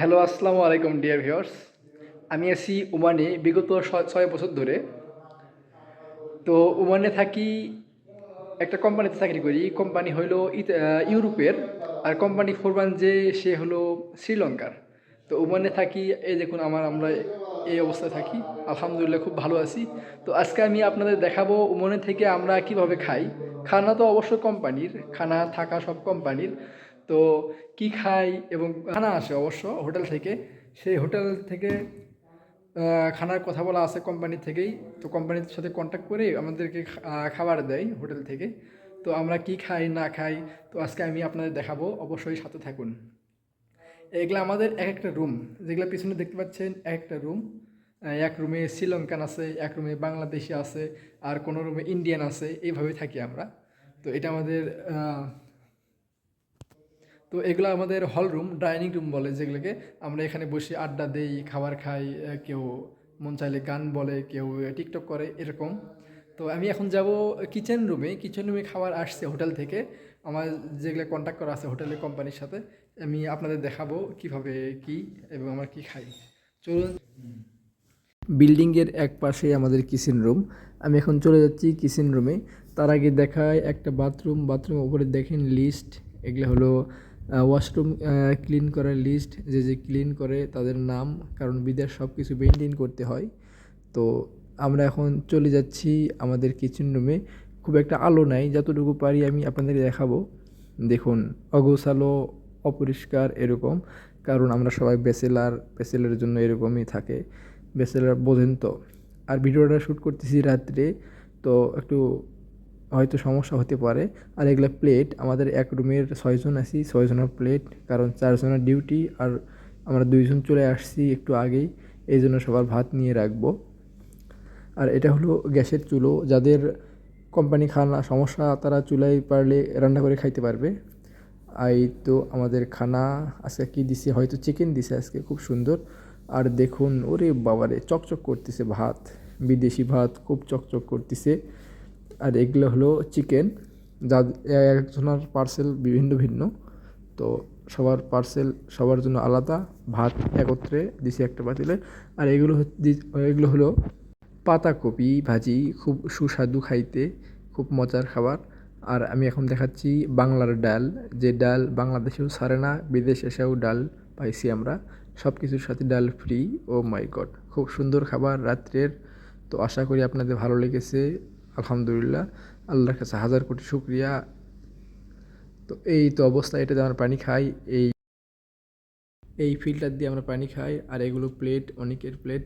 Hello, আসসালামু আলাইকুম, dear viewers. আমি আছি ওমানে বিগত ছয় বছর ধরে। তো ওমানে থাকি, একটা কোম্পানিতে চাকরি করি। কোম্পানি হলো ইউরোপের। আর কোম্পানি ফোরবান যে, সে হলো শ্রীলঙ্কার। তো ওমানে থাকি, এই দেখুন আমার, আমরা এই অবস্থায় থাকি। আলহামদুলিল্লাহ খুব ভালো আছি। তো আজকে আমি আপনাদের দেখাবো ওমানে থেকে আমরা কীভাবে খাই। খানা তো অবশ্য কোম্পানির, খানা থাকা সব কোম্পানির। তো কি খাই এবং খানা আসে অবশ্য হোটেল থেকে। সেই হোটেল থেকে খানার কথা বলা আছে কোম্পানি থেকেই। তো কোম্পানির সাথে কন্ট্যাক্ট করে আমাদেরকে খাবার দেয় হোটেল থেকে। তো আমরা কি খাই, না খাই, তো আজকে আমি আপনাদের দেখাবো। অবশ্যই সাথে থাকুন। এগুলো আমাদের এক একটা রুম যেগুলো পিছনে দেখতে পাচ্ছেন, এক একটা রুম এক রুমে শ্রীলঙ্কান আছে, এক রুমে বাংলাদেশি আছে, আর কোনো রুমে ইন্ডিয়ান আছে। এইভাবে থাকি আমরা। তো এটা আমাদের তো এগুলো আমাদের হল রুম ডাইনিং রুম বলে, যেগুলোকে আমরা এখানে বসে আড্ডা দেই, খাবার খাই কেউ মন চাইলে গান বলে, কেউ টিকটক করে, এরকম। তো আমি এখন যাব কিচেন রুমে কিচেন রুমে খাবার আসছে হোটেল থেকে। আমার যেগুলো কন্ট্যাক্ট করা আছে হোটেলের কোম্পানির সাথে, আমি আপনাদের দেখাবো কীভাবে কি এবং আমরা কি খাই। চলুন। বিল্ডিংয়ের এক পাশে আমাদের কিচেন রুম আমি এখন চলে যাচ্ছি কিচেন রুমে তার আগে দেখায় একটা বাথরুম বাথরুম উপরে দেখেন লিস্ট এগুলো হলো ওয়াশরুম ক্লিন করার লিস্ট যে যে ক্লিন করে তাদের নাম, কারণ বিদেশ সব কিছু মেনটেন করতে হয়। তো আমরা এখন চলে যাচ্ছি আমাদের কিচেন রুমে খুব একটা আলো নাই, যতটুকু পারি আমি আপনাদের দেখাবো। দেখুন, অগোছালো, অপরিষ্কার এরকম, কারণ আমরা সবাই ব্যাচেলার ব্যাচেলারের জন্য এরকমই থাকে। ব্যাচেলার বোঝেন তো। আর ভিডিওটা শ্যুট করতেছি রাত্রে, তো একটু হয়তো সমস্যা হতে পারে। আর এগুলো প্লেট আমাদের এক রুমের ছয়জন আছি, ছয়জনের প্লেট কারণ চারজনের ডিউটি আর আমরা দুইজন চলে আসছি একটু আগেই, এই জন্য সবার ভাত নিয়ে রাখব। আর এটা হলো গ্যাসের চুলো, যাদের কোম্পানি খানা সমস্যা, তারা চুলায় পারলে রান্না করে খাইতে পারবে। এই তো আমাদের খানা, আজকে কী দিছে? হয়তো চিকেন দিছে আজকে, খুব সুন্দর। আর দেখুন, ওরে বাবারে, চকচক করতেছে ভাত। বিদেশি ভাত খুব চকচক করতেছে। আর এগুলো হলো চিকেন, যা একজনের পার্সেল বিভিন্ন ভিন্ন। তো সবার পার্সেল সবার জন্য আলাদা, ভাত একত্রে দিছি একটা পাতিলে আর এগুলো হচ্ছে, এগুলো হলো পাতাকপি, ভাজি, খুব সুস্বাদু খাইতে, খুব মজার খাবার। আর আমি এখন দেখাচ্ছি বাংলার ডাল, যে ডাল বাংলাদেশেও সারে না, বিদেশ এসেও ডাল পাইছি আমরা। সব কিছুর সাথে ডাল ফ্রি ও মাই গড খুব সুন্দর খাবার রাত্রের। তো আশা করি আপনাদের ভালো লেগেছে। আলহামদুলিল্লাহ, আল্লাহর কাছে হাজার কোটি শুক্রিয়া। তো এই তো অবস্থা এটাতে আমরা পানি খাই, এই এই ফিল্টার দিয়ে আমরা পানি খাই, আর এগুলো প্লেট অনেকের প্লেট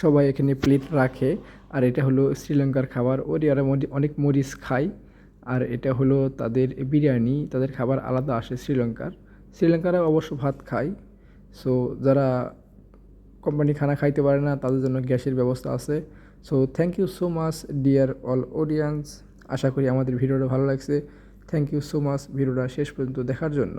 সবাই এখানে প্লেট রাখে। আর এটা হলো শ্রীলঙ্কার খাবার ওর আর অনেক মরিচ খায় আর এটা হলো তাদের বিরিয়ানি, তাদের খাবার আলাদা আসে শ্রীলঙ্কার। শ্রীলঙ্কারা অবশ্য ভাত খায়। সো যারা কোম্পানি খানা খাইতে পারে না, তাদের জন্য গ্যাসের ব্যবস্থা আছে। So thank you so much dear all audience আশা করি আমাদের ভিডিওটা ভালো লাগছে। থ্যাংক ইউ সো মাচ ভিডিওটা শেষ পর্যন্ত দেখার জন্য।